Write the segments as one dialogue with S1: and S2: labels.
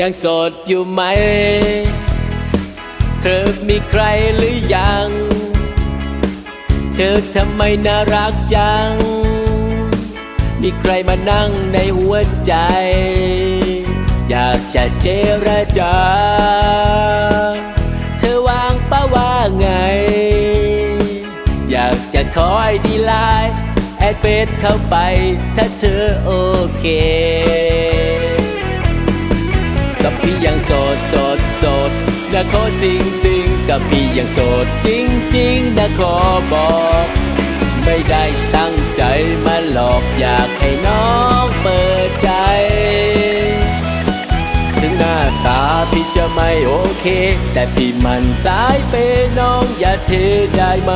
S1: ยังโสดอยู่ไหม เธอมีใครหรือยัง เธอทำไมน่ารักจัง มีใครมานั่งในหัวใจ อยากจะเจรจา เธอวางป้าว่าไง อยากจะขอไอดีไลน์แอดเฟซเข้าไป ถ้าเธอโอเค กับพี่ยังโสดโสดโสดนะขอสิงสิงกับพี่ยังโสดจริงจริงนะขอบอก ไม่ได้ตั้งใจมาหลอกอยากให้น้องเปิดใจ ถึงหน้าตาพี่จะไม่โอเค แต่พี่มันสายเปน้องอย่าเทได้ไหม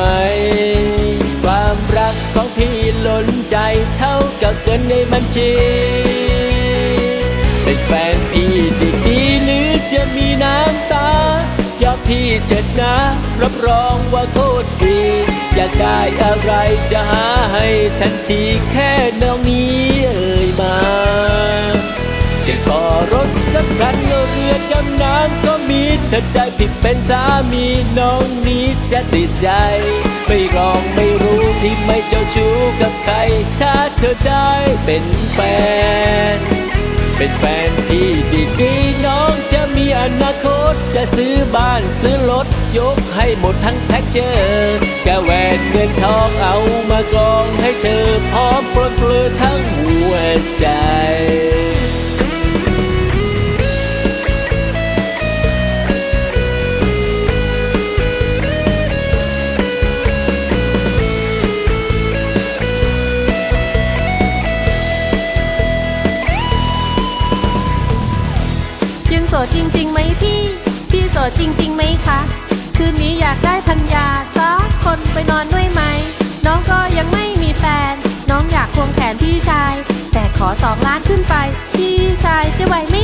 S1: ความรักของพี่ล้นใจเท่ากับเงินในบัญชี มีน้ำตาอย่าพี่เถิดนะ รับรองว่าโคตรดี อยากได้อะไรจะหาให้ทันทีแค่น้องนี้เอ่ยมา จะขอรถสักคันเรือดำน้ำก็มีถ้าได้ผิดเป็นสามีน้องนี้จะติดใจ ไม่ลองไม่รู้ที่ไม่เจ้าชู้กับใคร ถ้าเธอได้เป็นแฟน เป็นแฟนที่ดีๆน้องจะมีอนาคต จะซื้อบ้านซื้อรถยกให้หมดทั้งแพ็กเจอร์แกแหวนเงินทองเอามากรองให้เธอพร้อมปลดเปลือทั้งหัวใจ
S2: ดจริงๆไหมพี่ พี่โสดจริงๆไหมคะ คืนนี้อยากได้พันยาสักคนไปนอนด้วยไหม น้องก็ยังไม่มีแฟน น้องอยากควงแขนพี่ชาย แต่ขอสองล้านขึ้นไป พี่ชายจะไหวไหม